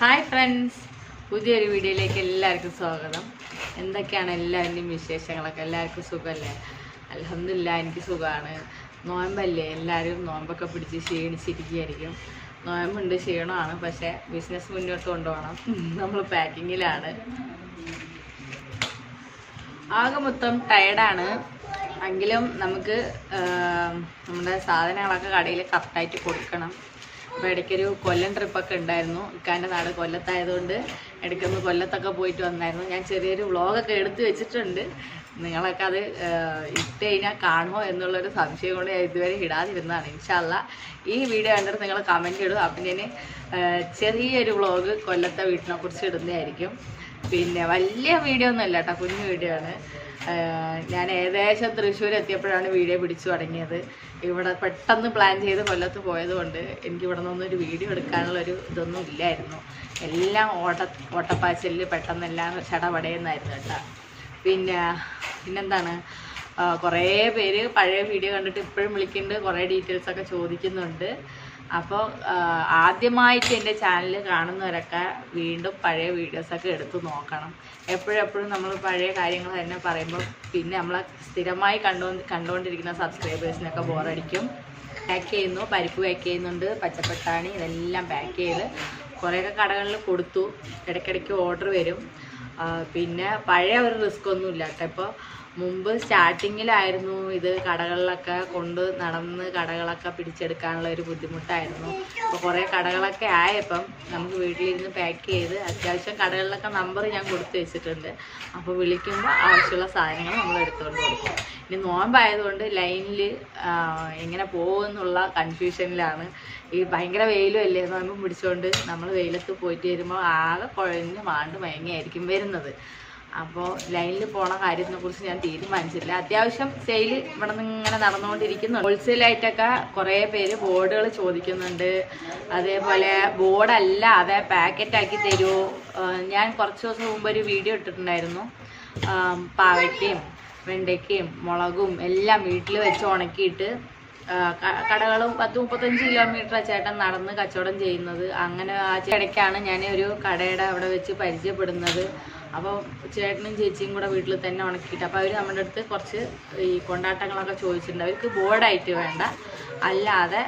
Hi friends. പുതിയൊരു വീഡിയോയിലേക്ക് എല്ലാവർക്കും സ്വാഗതം. എന്തൊക്കെയാണ് എല്ലാവരുടെയും വിശേഷങ്ങളൊക്കെ? എല്ലാവർക്കും സുഖമല്ലേ? അലഹമില്ല എനിക്ക് സുഖമാണ്. നോയമ്പല്ലേ? എല്ലാവരും നോയമ്പൊക്കെ പിടിച്ച് ക്ഷീണിച്ചിരിക്കുകയായിരിക്കും. നോയമ്പുണ്ട് ക്ഷീണമാണ് പക്ഷേ ബിസിനസ് മുന്നോട്ട് കൊണ്ടുപോകണം. നമ്മൾ പാക്കിങ്ങിലാണ് ആകെ മൊത്തം ടയർഡാണ് എങ്കിലും നമുക്ക് നമ്മുടെ സാധനങ്ങളൊക്കെ കടയിൽ കറക്റ്റായിട്ട് കൊടുക്കണം. അപ്പോൾ ഇടയ്ക്കൊരു കൊല്ലം ട്രിപ്പൊക്കെ ഉണ്ടായിരുന്നു. ഇക്കാന്റെ നാട് കൊല്ലത്തായതുകൊണ്ട് ഇടയ്ക്കൊന്ന് കൊല്ലത്തൊക്കെ പോയിട്ട് വന്നായിരുന്നു. ഞാൻ ചെറിയൊരു വ്ളോഗൊക്കെ എടുത്തു വെച്ചിട്ടുണ്ട്. നിങ്ങളൊക്കെ അത് ഇട്ട് കഴിഞ്ഞാൽ കാണുമോ എന്നുള്ളൊരു സംശയം കൊണ്ട് ഞാൻ ഇതുവരെ ഇടാതിരുന്നതാണ്. ഇൻഷല്ല ഈ വീഡിയോ കണ്ടിട്ട് നിങ്ങൾ കമന്റ് ഇടും. അപ്പം ഞാൻ ചെറിയൊരു വ്ളോഗ് കൊല്ലത്തെ വീട്ടിനെ കുറിച്ച് ഇടുന്നതായിരിക്കും. പിന്നെ വലിയ വീഡിയോ ഒന്നും അല്ല കേട്ടോ കുഞ്ഞു വീഡിയോ ആണ്. ഞാൻ ഏകദേശം തൃശ്ശൂർ എത്തിയപ്പോഴാണ് വീഡിയോ പിടിച്ചു തുടങ്ങിയത്. ഇവിടെ പെട്ടെന്ന് പ്ലാൻ ചെയ്ത് കൊല്ലത്ത് പോയതുകൊണ്ട് എനിക്ക് ഇവിടെ നിന്നൊന്നും ഒരു വീഡിയോ എടുക്കാനുള്ളൊരു ഇതൊന്നും ഇല്ലായിരുന്നു. എല്ലാം ഓട്ട ഓട്ടപ്പാച്ചലിൽ പെട്ടെന്നെല്ലാം ചടപടയെന്നായിരുന്നു കേട്ടോ. പിന്നെ പിന്നെന്താണ്? കുറേ പേര് പഴയ വീഡിയോ കണ്ടിട്ട് ഇപ്പോഴും വിളിക്കുന്നുണ്ട് കുറേ ഡീറ്റെയിൽസ് ഒക്കെ ചോദിക്കുന്നുണ്ട്. അപ്പോൾ ആദ്യമായിട്ട് എന്റെ ചാനൽ കാണുന്നവരൊക്കെ വീണ്ടും പഴയ വീഡിയോസൊക്കെ എടുത്ത് നോക്കണം. എപ്പോഴെപ്പോഴും നമ്മൾ പഴയ കാര്യങ്ങൾ തന്നെ പറയുമ്പോൾ പിന്നെ നമ്മൾ സ്ഥിരമായി കണ്ടു കണ്ടുകൊണ്ടിരിക്കുന്ന സബ്സ്ക്രൈബേഴ്സിനൊക്കെ ബോറടിക്കും പാക്ക് ചെയ്യുന്നു പരിപ്പ് പാക്ക് ചെയ്യുന്നുണ്ട് പച്ചപ്പട്ടാണി ഇതെല്ലാം പാക്ക് ചെയ്ത് കുറേയൊക്കെ കടകളിൽ കൊടുത്തു. ഇടയ്ക്കിടയ്ക്ക് ഓർഡർ വരും. പിന്നെ പഴയ ഒരു റിസ്ക് ഒന്നും ഇല്ല കേട്ടോ ഇപ്പോൾ മുമ്പ് സ്റ്റാർട്ടിങ്ങിലായിരുന്നു ഇത് കടകളിലൊക്കെ കൊണ്ട് നടന്ന് കടകളൊക്കെ പിടിച്ചെടുക്കാനുള്ള ഒരു ബുദ്ധിമുട്ടായിരുന്നു. അപ്പോൾ കുറേ കടകളൊക്കെ ആയപ്പം നമുക്ക് വീട്ടിലിരുന്ന് പാക്ക് ചെയ്ത് അത്യാവശ്യം കടകളിലൊക്കെ നമ്പർ ഞാൻ കൊടുത്തു വെച്ചിട്ടുണ്ട്. അപ്പോൾ വിളിക്കുമ്പോൾ ആവശ്യമുള്ള സാധനങ്ങൾ നമ്മൾ എടുത്തുകൊണ്ട് കൊടുക്കും. ഇനി നോമ്പായതുകൊണ്ട് ലൈനിൽ എങ്ങനെ പോകുമെന്നുള്ള കൺഫ്യൂഷനിലാണ് ഈ ഭയങ്കര വെയിലും അല്ലേ? നോമ്പ് പിടിച്ചുകൊണ്ട് നമ്മൾ വെയിലത്ത് പോയിട്ട് വരുമ്പോൾ ആകെ കുഴഞ്ഞ് മാണ്ട് മയങ്ങിയായിരിക്കും വരുന്നത്. അപ്പോൾ ലൈനിൽ പോണ കാര്യത്തിനെ കുറിച്ച് ഞാൻ തീരുമാനിച്ചില്ല അത്യാവശ്യം സെയിൽ ഇവിടെ നിന്ന് ഇങ്ങനെ നടന്നുകൊണ്ടിരിക്കുന്നു ഹോൾസെയിലായിട്ടൊക്കെ കുറേ പേര് ബോർഡുകൾ ചോദിക്കുന്നുണ്ട്. അതേപോലെ ബോർഡല്ലാതെ പാക്കറ്റാക്കി തരുമോ ഞാൻ കുറച്ച് ദിവസം മുമ്പ് ഒരു വീഡിയോ ഇട്ടിട്ടുണ്ടായിരുന്നു. പാവയ്ക്കയും വെണ്ടയ്ക്കയും മുളകും എല്ലാം വീട്ടിൽ വെച്ച് ഉണക്കിയിട്ട് കടകളും പത്ത് മുപ്പത്തഞ്ച് കിലോമീറ്റർ ചേട്ടൻ നടന്ന് കച്ചവടം ചെയ്യുന്നത്. അങ്ങനെ ആ ചേടയ്ക്കാണ് ഞാൻ ഒരു കടയുടെ അവിടെ വെച്ച് പരിചയപ്പെടുന്നത്. അപ്പോൾ ചേട്ടനും ചേച്ചിയും കൂടെ വീട്ടിൽ തന്നെ ഉണക്കിയിട്ട് അപ്പോൾ അവർ നമ്മുടെ അടുത്ത് കുറച്ച് ഈ കൊണ്ടാട്ടങ്ങളൊക്കെ ചോദിച്ചിട്ടുണ്ട്. അവർക്ക് ബോർഡായിട്ട് വേണ്ട. അല്ലാതെ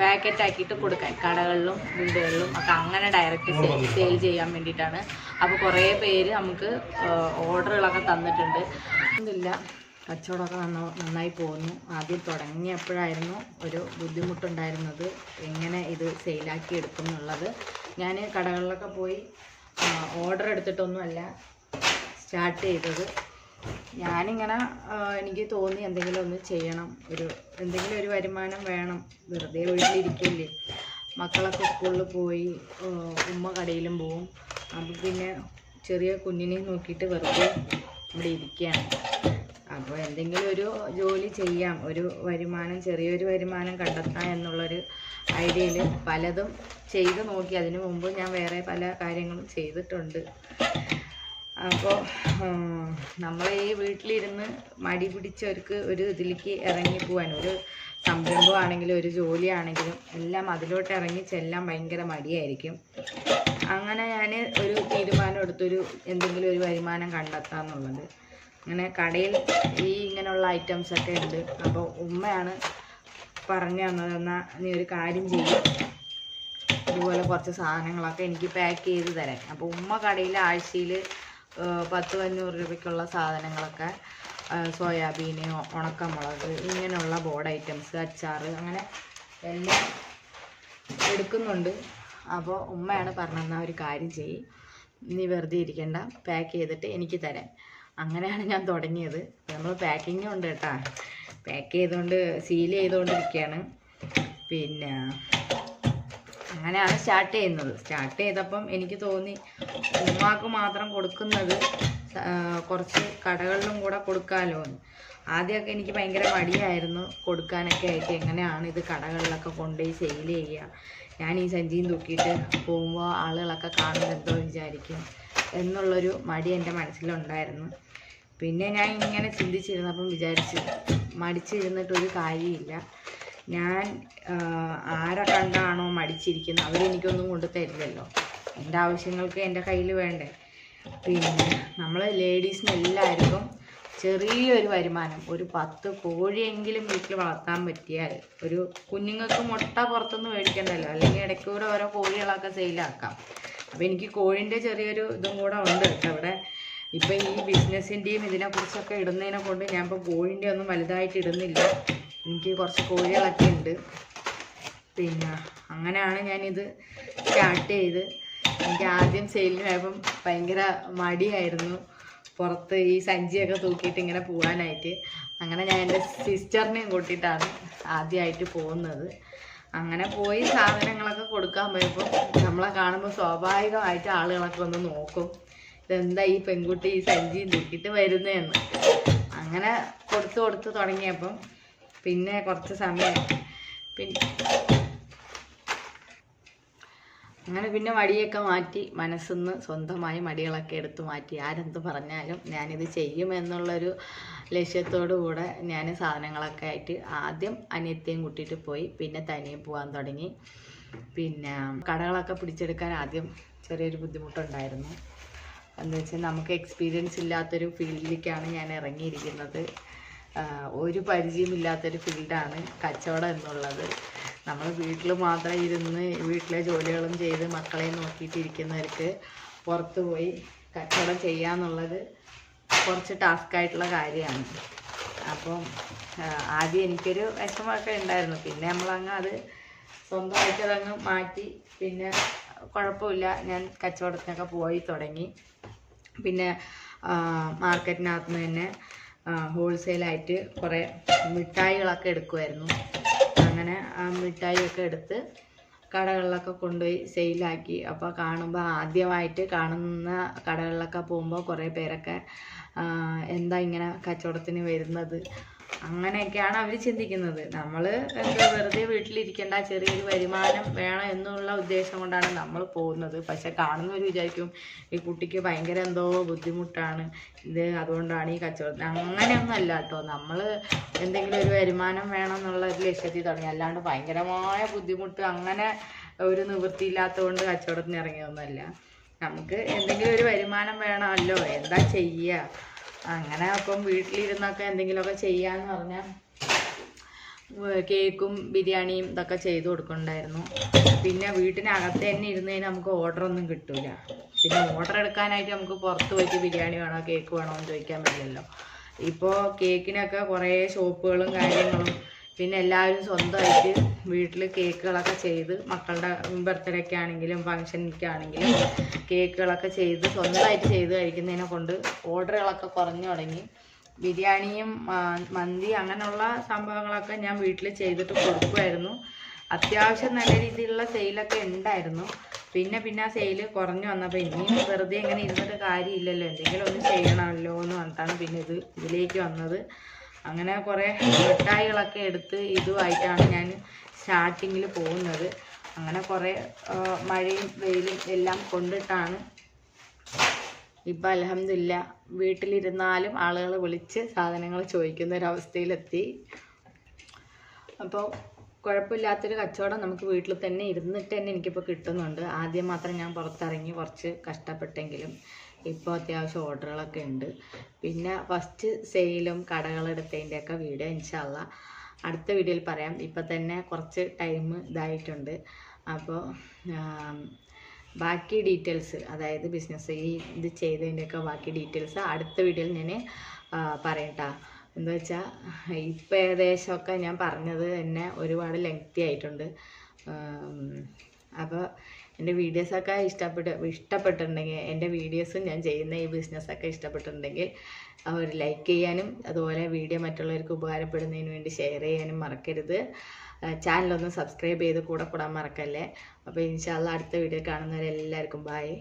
പാക്കറ്റ് ആക്കിയിട്ട് കൊടുക്കാൻ കടകളിലും വീടുകളിലും ഒക്കെ അങ്ങനെ ഡയറക്റ്റ് സെയിൽ ചെയ്യാൻ വേണ്ടിയിട്ടാണ്. അപ്പോൾ കുറേ പേര് നമുക്ക് ഓർഡറുകളൊക്കെ തന്നിട്ടുണ്ട്. ഒന്നുമില്ല കച്ചവടമൊക്കെ നന്ന നന്നായി പോകുന്നു. ആദ്യം തുടങ്ങിയപ്പോഴായിരുന്നു ഒരു ബുദ്ധിമുട്ടുണ്ടായിരുന്നത്. എങ്ങനെ ഇത് സെയിലാക്കി എടുക്കും എന്നുള്ളത് ഞാൻ കടകളിലൊക്കെ പോയി ഓർഡർ എടുത്തിട്ടൊന്നുമല്ല. സ്റ്റാർട്ട് ചെയ്തത്. ഞാനിങ്ങനെ എനിക്ക് തോന്നി എന്തെങ്കിലും ഒന്ന് ചെയ്യണം. ഒരു എന്തെങ്കിലും ഒരു വരുമാനം വേണം. വെറുതെ വീട്ടിലിരിക്കില്ലേ. മക്കളൊക്കെ സ്കൂളിൽ പോയി ഉമ്മ കടയിലും പോവും. അപ്പം പിന്നെ ചെറിയ കുഞ്ഞിനെ നോക്കിയിട്ട് വെറുതെ ഇവിടെ ഇരിക്കുകയാണ്. അപ്പോൾ എന്തെങ്കിലും ഒരു ജോലി ചെയ്യാം. ഒരു വരുമാനം ചെറിയൊരു വരുമാനം കണ്ടെത്താം എന്നുള്ളൊരു ഐഡിയയിൽ പലതും ചെയ്ത് നോക്കി. അതിനു മുമ്പ് ഞാൻ വേറെ പല കാര്യങ്ങളും ചെയ്തിട്ടുണ്ട്. അപ്പോൾ നമ്മളെ ഈ വീട്ടിലിരുന്ന് മടി പിടിച്ചവർക്ക് ഒരു ഇതിലേക്ക് ഇറങ്ങി പോകാൻ ഒരു സംരംഭമാണെങ്കിലും ഒരു ജോലിയാണെങ്കിലും എല്ലാം അതിലോട്ട് ഇറങ്ങി ചെല്ലാൻ ഭയങ്കര മടിയായിരിക്കും. അങ്ങനെ ഞാൻ ഒരു തീരുമാനം എടുത്തൊരു എന്തെങ്കിലും ഒരു വരുമാനം കണ്ടെത്താമെന്നുള്ളത് അങ്ങനെ കടയിൽ ഈ ഇങ്ങനെയുള്ള ഐറ്റംസ് ഒക്കെ ഉണ്ട്. അപ്പോൾ ഉമ്മയാണ് പറഞ്ഞു തന്നത് എന്നാൽ നീ ഒരു കാര്യം ചെയ്യും. ഇതുപോലെ കുറച്ച് സാധനങ്ങളൊക്കെ എനിക്ക് പാക്ക് ചെയ്ത് തരാൻ. അപ്പോൾ ഉമ്മ കടയിൽ ആഴ്ചയിൽ പത്ത് അഞ്ഞൂറ് രൂപയ്ക്കുള്ള സാധനങ്ങളൊക്കെ സോയാബീൻ ഉണക്കമുളക് ഇങ്ങനെയുള്ള ബോർഡ് ഐറ്റംസ് അച്ചാർ അങ്ങനെ എല്ലാം എടുക്കുന്നുണ്ട്. അപ്പോൾ ഉമ്മയാണ് പറഞ്ഞെന്നാൽ ഒരു കാര്യം ചെയ് നീ വെറുതെ ഇരിക്കണ്ട പാക്ക് ചെയ്തിട്ട് എനിക്ക് തരാൻ. അങ്ങനെയാണ് ഞാൻ തുടങ്ങിയത്. നമ്മൾ പാക്കിങ്ങും ഉണ്ട് കേട്ടോ. പാക്ക് ചെയ്തുകൊണ്ട് സീൽ ചെയ്തുകൊണ്ടിരിക്കുകയാണ് പിന്നെ അങ്ങനെയാണ് സ്റ്റാർട്ട് ചെയ്യുന്നത്. സ്റ്റാർട്ട് ചെയ്തപ്പം എനിക്ക് തോന്നി ഉമ്മാക്ക് മാത്രം കൊടുക്കുന്നത് കുറച്ച് കടകളിലും കൂടെ കൊടുക്കാമല്ലോ എന്ന്. ആദ്യമൊക്കെ എനിക്ക് ഭയങ്കര മടിയായിരുന്നു കൊടുക്കാനൊക്കെ ആയിട്ട് എങ്ങനെയാണ് ഇത് കടകളിലൊക്കെ കൊണ്ടുപോയി സെയിൽ ചെയ്യുക. ഞാൻ ഈ സഞ്ചിയും തൂക്കിയിട്ട് പോകുമ്പോൾ ആളുകളൊക്കെ കാണുന്നത് എന്തോ വിചാരിക്കും എന്നുള്ളൊരു മടി എന്റെ മനസ്സിലുണ്ടായിരുന്നു. പിന്നെ ഞാൻ ഇങ്ങനെ ചിന്തിച്ചിരുന്നപ്പം വിചാരിച്ചു മടിച്ചിരുന്നിട്ടൊരു കാര്യമില്ല. ഞാൻ ആരെ കണ്ടാണോ മടിച്ചിരിക്കുന്നത് അവരെനിക്കൊന്നും കൊണ്ട് തരില്ലല്ലോ. എന്റെ ആവശ്യങ്ങൾക്ക് എന്റെ കയ്യിൽ വേണ്ടേ? പിന്നെ നമ്മൾ ലേഡീസിന് എല്ലാവർക്കും ചെറിയൊരു വരുമാനം ഒരു പത്ത് കോഴിയെങ്കിലും വീട്ടിൽ വളർത്താൻ പറ്റിയാൽ ഒരു കുഞ്ഞുങ്ങൾക്ക് മുട്ട പുറത്തുനിന്ന് മേടിക്കണ്ടല്ലോ? അല്ലെങ്കിൽ ഇടയ്ക്കൂടെ ഓരോ കോഴികളൊക്കെ സെയിലാക്കാം. അപ്പോൾ എനിക്ക് കോഴിന്റെ ചെറിയൊരു ഇതും കൂടെ ഉണ്ട് അവിടെ. ഇപ്പം ഈ ബിസിനസ്സിന്റെയും ഇതിനെക്കുറിച്ചൊക്കെ ഇടുന്നതിനെ കൊണ്ട് ഞാൻ ഇപ്പോൾ കോഴിന്റെ ഒന്നും വലുതായിട്ട് ഇടുന്നില്ല. എനിക്ക് കുറച്ച് കോഴികളൊക്കെ ഉണ്ട്. പിന്നെ അങ്ങനെയാണ് ഞാനിത് സ്റ്റാർട്ട് ചെയ്ത്. എനിക്ക് ആദ്യം സെയിലിന് പോയപ്പം ഭയങ്കര മടിയായിരുന്നു. പുറത്ത് ഈ സഞ്ചിയൊക്കെ തൂക്കിയിട്ട് ഇങ്ങനെ പോകാനായിട്ട് അങ്ങനെ ഞാൻ എന്റെ സിസ്റ്ററിനെയും കൂട്ടിയിട്ടാണ് ആദ്യമായിട്ട് പോകുന്നത്. അങ്ങനെ പോയി സാധനങ്ങളൊക്കെ കൊടുക്കാൻ പോയപ്പോൾ നമ്മളെ കാണുമ്പോൾ സ്വാഭാവികമായിട്ട് ആളുകളൊക്കെ ഒന്ന് നോക്കും. ഇതെന്താ ഈ പെൺകുട്ടി ഈ സഞ്ചിയും തൂക്കിയിട്ട് വരുന്നതെന്ന്. അങ്ങനെ കൊടുത്ത് കൊടുത്ത് തുടങ്ങിയപ്പം പിന്നെ കുറച്ച് സമയം. പിന്നെ അങ്ങനെ പിന്നെ മടിയൊക്കെ മാറ്റി മനസ്സിന്ന് സ്വന്തമായി മടികളൊക്കെ എടുത്തു മാറ്റി. ആരെന്ത് പറഞ്ഞാലും ഞാനിത് ചെയ്യുമെന്നുള്ളൊരു ലക്ഷ്യത്തോടു കൂടെ ഞാൻ സാധനങ്ങളൊക്കെ ആയിട്ട് ആദ്യം അനിയത്തെയും കൂട്ടിയിട്ട് പോയി. പിന്നെ തനിയെ പോകാൻ തുടങ്ങി. പിന്നെ കടകളൊക്കെ പിടിച്ചെടുക്കാൻ ആദ്യം ചെറിയൊരു ബുദ്ധിമുട്ടുണ്ടായിരുന്നു. എന്താ വെച്ചാൽ നമുക്ക് എക്സ്പീരിയൻസ് ഇല്ലാത്തൊരു ഫീൽഡിലേക്കാണ് ഞാൻ ഇറങ്ങിയിരിക്കുന്നത്. ഒരു പരിചയമില്ലാത്തൊരു ഫീൽഡാണ് കച്ചവടം എന്നുള്ളത്. നമ്മൾ വീട്ടിൽ മാത്രം ഇരുന്ന് വീട്ടിലെ ജോലികളും ചെയ്ത് മക്കളെ നോക്കിയിട്ട് ഇരിക്കുന്നവർക്ക് പുറത്ത് പോയി കച്ചവടം ചെയ്യാന്നുള്ളത് കുറച്ച് ടാസ്ക് ആയിട്ടുള്ള കാര്യമാണ്. അപ്പം ആദ്യം എനിക്കൊരു വിഷമമൊക്കെ ഉണ്ടായിരുന്നു. പിന്നെ നമ്മളങ്ങ് അത് സ്വന്തമായിട്ട് അതങ്ങ് മാറ്റി. പിന്നെ കുഴപ്പമില്ല. ഞാൻ കച്ചവടത്തിനൊക്കെ പോയി തുടങ്ങി. പിന്നെ മാർക്കറ്റിനകത്ത് നിന്ന് തന്നെ ഹോൾസെയിലായിട്ട് കുറേ മിഠായികളൊക്കെ എടുക്കുമായിരുന്നു അങ്ങനെ ആ മിഠായിയൊക്കെ എടുത്ത് കടകളിലൊക്കെ കൊണ്ടുപോയി സെയിലാക്കി അപ്പോൾ കാണുമ്പോൾ ആദ്യമായിട്ട് കാണുന്ന കടകളിലൊക്കെ പോകുമ്പോൾ കുറേ പേരൊക്കെ എന്താ ഇങ്ങനെ കച്ചവടത്തിന് വരുന്നത്? അങ്ങനെയൊക്കെയാണ് അവർ ചിന്തിക്കുന്നത്. നമ്മൾ എന്താ വെറുതെ വീട്ടിലിരിക്കേണ്ട ചെറിയൊരു വരുമാനം വേണം എന്നുള്ള ഉദ്ദേശം കൊണ്ടാണ് നമ്മൾ പോകുന്നത്. പക്ഷെ കാണുന്നവർ വിചാരിക്കും ഈ കുട്ടിക്ക് ഭയങ്കര എന്തോ ബുദ്ധിമുട്ടാണ്. ഇത് അതുകൊണ്ടാണ് ഈ കച്ചവടം. അങ്ങനെയൊന്നും അല്ല കേട്ടോ. നമ്മൾ എന്തെങ്കിലും ഒരു വരുമാനം വേണം എന്നുള്ള ഒരു ലക്ഷ്യത്തിൽ തുടങ്ങി. അല്ലാണ്ട് ഭയങ്കരമായ ബുദ്ധിമുട്ട് അങ്ങനെ ഒരു നിവൃത്തിയില്ലാത്തതുകൊണ്ട് കച്ചവടത്തിന് ഇറങ്ങിയൊന്നുമല്ല നമുക്ക് എന്തെങ്കിലും ഒരു വരുമാനം വേണമല്ലോ. എന്താ ചെയ്യുക? അങ്ങനെ അപ്പം വീട്ടിലിരുന്നൊക്കെ എന്തെങ്കിലുമൊക്കെ ചെയ്യാന്ന് പറഞ്ഞാൽ കേക്കും ബിരിയാണിയും ഇതൊക്കെ ചെയ്ത് കൊടുക്കണ്ടായിരുന്നു. പിന്നെ വീട്ടിനകത്ത് തന്നെ ഇരുന്ന് കഴിഞ്ഞാൽ നമുക്ക് ഓർഡർ ഒന്നും കിട്ടൂല. പിന്നെ ഓർഡർ എടുക്കാനായിട്ട് നമുക്ക് പുറത്ത് പോയിട്ട് ബിരിയാണി വേണോ കേക്ക് വേണോ എന്ന് ചോദിക്കാൻ പറ്റില്ലല്ലോ. ഇപ്പോൾ കേക്കിനൊക്കെ കുറേ ഷോപ്പുകളും കാര്യങ്ങളും പിന്നെ എല്ലാവരും സ്വന്തമായിട്ട് വീട്ടിൽ കേക്കുകളൊക്കെ ചെയ്ത് മക്കളുടെ ബർത്ത്ഡേക്ക് ആണെങ്കിലും ഫങ്ഷനിക്ക് ആണെങ്കിലും കേക്കുകളൊക്കെ ചെയ്ത് സ്വന്തമായിട്ട് ചെയ്ത് കഴിക്കുന്നതിനെ കൊണ്ട് ഓർഡറുകളൊക്കെ കുറഞ്ഞു തുടങ്ങി. ബിരിയാണിയും മന്തി അങ്ങനെയുള്ള സംഭവങ്ങളൊക്കെ ഞാൻ വീട്ടിൽ ചെയ്തിട്ട് കൊടുക്കുമായിരുന്നു അത്യാവശ്യം നല്ല രീതിയിലുള്ള സെയിലൊക്കെ ഉണ്ടായിരുന്നു. പിന്നെ പിന്നെ ആ സെയിൽ കുറഞ്ഞു വന്നപ്പോൾ ഇനിയും വെറുതെ ഇങ്ങനെ ഇരുന്നിട്ട് കാര്യമില്ലല്ലോ. എന്തെങ്കിലും ഒന്ന് ചെയ്യണമല്ലോ എന്ന് പറഞ്ഞിട്ടാണ് പിന്നെ ഇത് ഇതിലേക്ക് വന്നത്. അങ്ങനെ കുറേ മിഠായികളൊക്കെ എടുത്ത് ഇതുമായിട്ടാണ് ഞാൻ സ്റ്റാർട്ടിങ്ങിൽ പോകുന്നത്. അങ്ങനെ കുറേ മഴയും വെയിലും എല്ലാം കൊണ്ടിട്ടാണ് ഇപ്പം അലഹമില്ല വീട്ടിലിരുന്നാലും ആളുകൾ വിളിച്ച് സാധനങ്ങൾ ചോദിക്കുന്ന ഒരവസ്ഥയിലെത്തി അപ്പോൾ കുഴപ്പമില്ലാത്തൊരു കച്ചവടം നമുക്ക് വീട്ടിൽ തന്നെ ഇരുന്നിട്ട് തന്നെ എനിക്കിപ്പോൾ കിട്ടുന്നുണ്ട്. ആദ്യം മാത്രം ഞാൻ പുറത്തിറങ്ങി കുറച്ച് കഷ്ടപ്പെട്ടെങ്കിലും ഇപ്പോൾ അത്യാവശ്യം ഓർഡറുകളൊക്കെ ഉണ്ട്. പിന്നെ ഫസ്റ്റ് സെയിലും കടകളെടുത്തതിന്റെയൊക്കെ വീഡിയോ ഇൻഷാല്ല അടുത്ത വീഡിയോയിൽ പറയാം. ഇപ്പോൾ തന്നെ കുറച്ച് ടൈം ഇതായിട്ടുണ്ട്. അപ്പോൾ ബാക്കി ഡീറ്റെയിൽസ് അതായത് ബിസിനസ് ഈ ഇത് ചെയ്തതിന്റെയൊക്കെ ബാക്കി ഡീറ്റെയിൽസ് അടുത്ത വീഡിയോയിൽ ഞാൻ പറയട്ടാ എന്താ വെച്ചാൽ ഇപ്പം ഏകദേശമൊക്കെ ഞാൻ പറഞ്ഞത് തന്നെ ഒരുപാട് ലെങ്തി ആയിട്ടുണ്ട്. അപ്പോൾ എന്റെ വീഡിയോസൊക്കെ ഇഷ്ടപ്പെട്ട് ഇഷ്ടപ്പെട്ടിട്ടുണ്ടെങ്കിൽ എന്റെ വീഡിയോസും ഞാൻ ചെയ്യുന്ന ഈ ബിസിനസ്സൊക്കെ ഇഷ്ടപ്പെട്ടിട്ടുണ്ടെങ്കിൽ അവർ ലൈക്ക് ചെയ്യാനും അതുപോലെ വീഡിയോ മറ്റുള്ളവർക്ക് ഉപകാരപ്പെടുന്നതിന് വേണ്ടി ഷെയർ ചെയ്യാനും മറക്കരുത്. ചാനലൊന്ന് സബ്സ്ക്രൈബ് ചെയ്ത് കൂടെ കൂടാൻ മറക്കല്ലേ? അപ്പോൾ ഇൻഷാല്ല അടുത്ത വീഡിയോ കാണുന്നവരെല്ലാവർക്കും ബായ്